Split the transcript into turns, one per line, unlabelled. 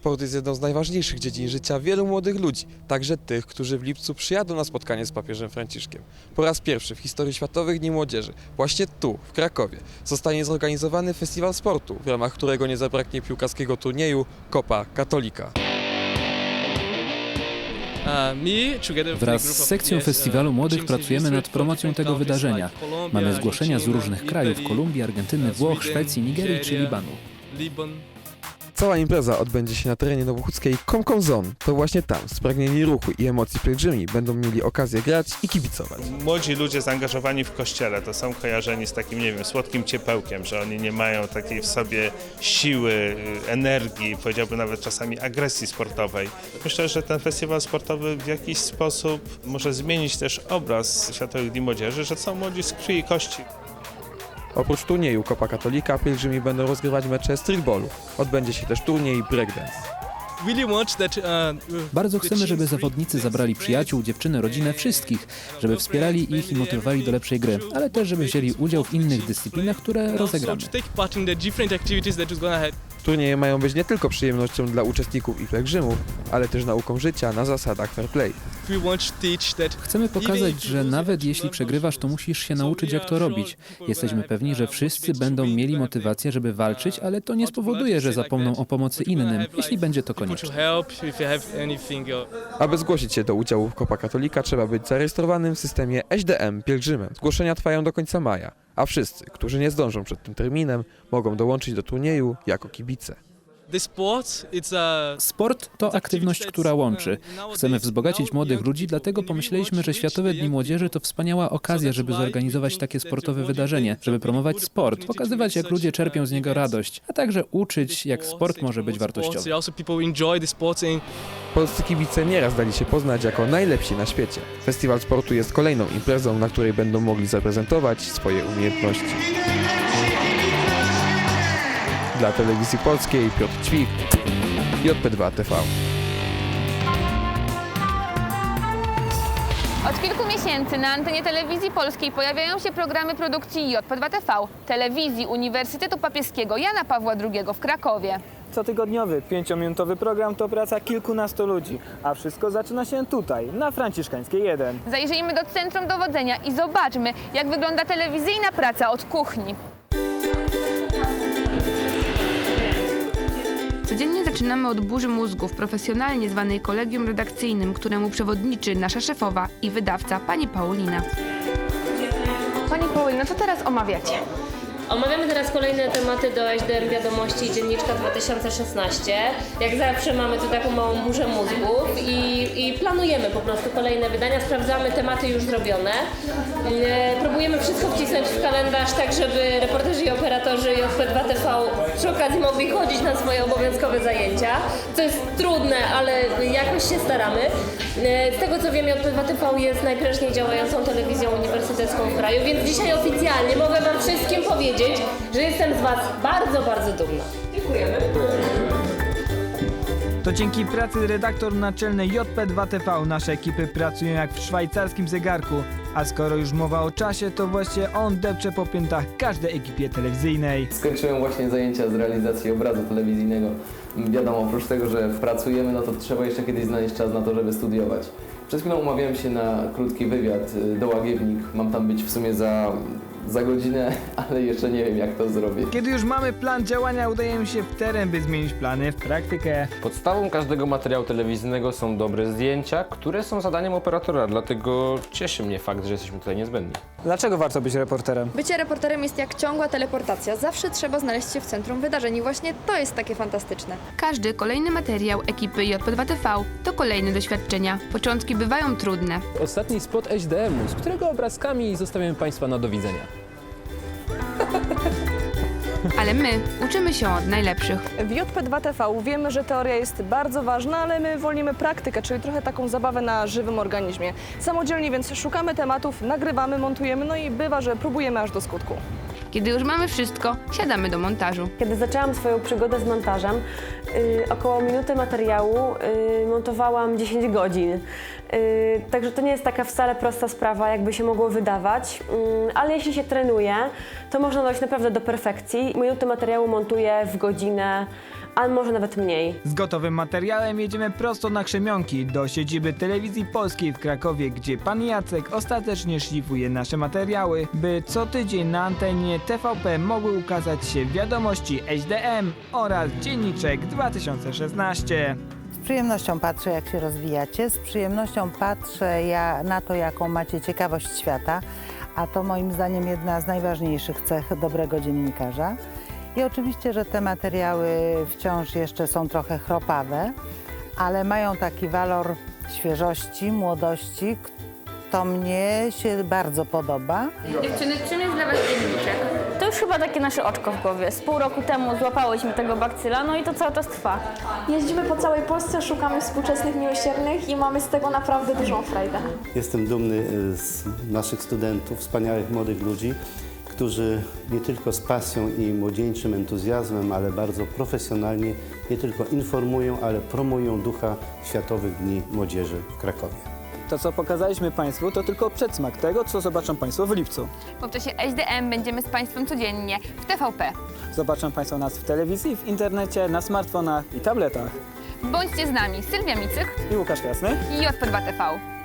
Sport jest jedną z najważniejszych dziedzin życia wielu młodych ludzi, także tych, którzy w lipcu przyjadą na spotkanie z papieżem Franciszkiem. Po raz pierwszy w historii Światowych Dni Młodzieży, właśnie tu, w Krakowie, zostanie zorganizowany festiwal sportu, w ramach którego nie zabraknie piłkarskiego turnieju Copa Katolika.
Wraz z sekcją festiwalu młodych pracujemy nad promocją tego wydarzenia. Mamy zgłoszenia z różnych krajów Kolumbii, Argentyny, Włoch, Szwecji, Nigerii czy Libanu.
Cała impreza odbędzie się na terenie nowochódzkiej Comcom Zone. To właśnie tam, spragnieni ruchu i emocji pielgrzymi będą mieli okazję grać i kibicować.
Młodzi ludzie zaangażowani w kościele to są kojarzeni z takim, nie wiem, słodkim ciepełkiem, że oni nie mają takiej w sobie siły, y, energii, powiedziałbym nawet czasami agresji sportowej. Myślę, że ten festiwal sportowy w jakiś sposób może zmienić też obraz Światowych Dni Młodzieży, że są młodzi z krwi i kości.
Oprócz turnieju Copa Katolika pielgrzymi będą rozgrywać mecze streetballu. Odbędzie się też turniej breakdance.
Bardzo chcemy, żeby zawodnicy zabrali przyjaciół, dziewczyny, rodzinę, wszystkich, żeby wspierali ich i motywowali do lepszej gry, ale też żeby wzięli udział w innych dyscyplinach, które rozegramy.
Turnieje mają być nie tylko przyjemnością dla uczestników i pielgrzymów, ale też nauką życia na zasadach fair play.
Chcemy pokazać, że nawet jeśli przegrywasz, to musisz się nauczyć, jak to robić. Jesteśmy pewni, że wszyscy będą mieli motywację, żeby walczyć, ale to nie spowoduje, że zapomną o pomocy innym, jeśli będzie to konieczne.
Aby zgłosić się do udziału w Copa Katolika trzeba być zarejestrowanym w systemie SDM Pielgrzymem. Zgłoszenia trwają do końca maja, a wszyscy, którzy nie zdążą przed tym terminem, mogą dołączyć do turnieju jako kibice.
Sport to aktywność, która łączy. Chcemy wzbogacić młodych ludzi, dlatego pomyśleliśmy, że Światowe Dni Młodzieży to wspaniała okazja, żeby zorganizować takie sportowe wydarzenie, żeby promować sport, pokazywać, jak ludzie czerpią z niego radość, a także uczyć, jak sport może być wartościowy.
Polscy kibice nieraz dali się poznać jako najlepsi na świecie. Festiwal sportu jest kolejną imprezą, na której będą mogli zaprezentować swoje umiejętności. Dla Telewizji Polskiej Piotr Ćwik, JP2 TV.
Od kilku miesięcy na antenie telewizji polskiej pojawiają się programy produkcji JP2TV, telewizji Uniwersytetu Papieskiego Jana Pawła II w Krakowie.
Cotygodniowy, pięciominutowy program to praca kilkunastu ludzi, a wszystko zaczyna się tutaj, na Franciszkańskiej 1.
Zajrzyjmy do centrum dowodzenia i zobaczmy, jak wygląda telewizyjna praca od kuchni. Zaczynamy od burzy mózgów, profesjonalnie zwanej kolegium redakcyjnym, któremu przewodniczy nasza szefowa i wydawca, pani Paulina. Pani Paulina, co teraz omawiacie?
Omawiamy teraz kolejne tematy do SDM Wiadomości Dzienniczka 2016. Jak zawsze mamy tu taką małą burzę mózgów i, i planujemy po prostu kolejne wydania, sprawdzamy tematy już zrobione. E, próbujemy wszystko wcisnąć w kalendarz, tak żeby reporterzy i operatorzy JP2TV przy okazji mogli chodzić na swoje obowiązkowe zajęcia, co jest trudne, ale jakoś się staramy. E, Z tego co wiem, JP2TV jest najprężniej działającą telewizją uniwersytecką w kraju, więc dzisiaj oficjalnie mogę Wam wszystkim powiedzieć, że jestem z Was bardzo, bardzo dumna.
To dzięki pracy redaktor naczelnej JP2TV nasze ekipy pracują jak w szwajcarskim zegarku, a skoro już mowa o czasie, to właśnie on depcze po piętach każdej ekipie telewizyjnej.
Skończyłem właśnie zajęcia z realizacji obrazu telewizyjnego. Wiadomo, oprócz tego, że pracujemy, no to trzeba jeszcze kiedyś znaleźć czas na to, żeby studiować. Przed chwilą umawiałem się na krótki wywiad y, do Łagiewnik. Mam tam być w sumie za, za godzinę, ale jeszcze nie wiem jak to zrobię.
Kiedy już mamy plan działania, udajemy się w teren, by zmienić plany w praktykę.
Podstawą każdego materiału telewizyjnego są dobre zdjęcia, które są zadaniem operatora, dlatego cieszy mnie fakt, że jesteśmy tutaj niezbędni.
Dlaczego warto być reporterem?
Bycie reporterem jest jak ciągła teleportacja. Zawsze trzeba znaleźć się w centrum wydarzeń i właśnie to jest takie fantastyczne.
Każdy kolejny materiał ekipy JP2TV to kolejne doświadczenia. Początki bywają trudne.
Ostatni spot HDM-u, z którego obrazkami zostawiamy Państwa na do widzenia.
Ale my uczymy się od najlepszych.
W JP2TV wiemy, że teoria jest bardzo ważna, ale my wolimy praktykę, czyli trochę taką zabawę na żywym organizmie. Samodzielnie więc szukamy tematów, nagrywamy, montujemy, no i bywa, że próbujemy aż do skutku.
Kiedy już mamy wszystko, siadamy do montażu.
Kiedy zaczęłam swoją przygodę z montażem, y, około minuty materiału y, montowałam 10 godzin. Y, także to nie jest taka wcale prosta sprawa, jakby się mogło wydawać, y, ale jeśli się trenuje, to można dojść naprawdę do perfekcji. Minuty materiału montuję w godzinę a może nawet mniej.
Z gotowym materiałem jedziemy prosto na Krzemionki, do siedziby Telewizji Polskiej w Krakowie, gdzie pan Jacek ostatecznie szlifuje nasze materiały, by co tydzień na antenie TVP mogły ukazać się wiadomości HDM oraz Dzienniczek 2016.
Z przyjemnością patrzę, jak się rozwijacie, z przyjemnością patrzę ja na to, jaką macie ciekawość świata, a to moim zdaniem jedna z najważniejszych cech dobrego dziennikarza. I oczywiście, że te materiały wciąż jeszcze są trochę chropawe, ale mają taki walor świeżości, młodości. To mnie się bardzo podoba.
Dziewczyny, czym jest dla Was dzienniczek?
To już chyba takie nasze oczko w głowie. Z pół roku temu złapałyśmy tego bakcyla, no i to cały czas trwa.
Jeździmy po całej Polsce, szukamy współczesnych miłosiernych i mamy z tego naprawdę dużą frajdę.
Jestem dumny y, z naszych studentów, wspaniałych młodych ludzi, którzy nie tylko z pasją i młodzieńczym entuzjazmem, ale bardzo profesjonalnie nie tylko informują, ale promują ducha Światowych Dni Młodzieży w Krakowie.
To, co pokazaliśmy Państwu, to tylko przedsmak tego, co zobaczą Państwo w lipcu.
Bo w czasie HDM będziemy z Państwem codziennie w TVP.
Zobaczą Państwo nas w telewizji, w internecie, na smartfonach i tabletach.
Bądźcie z nami Sylwia Micyk
I Łukasz Jasny.
i JP2 TV.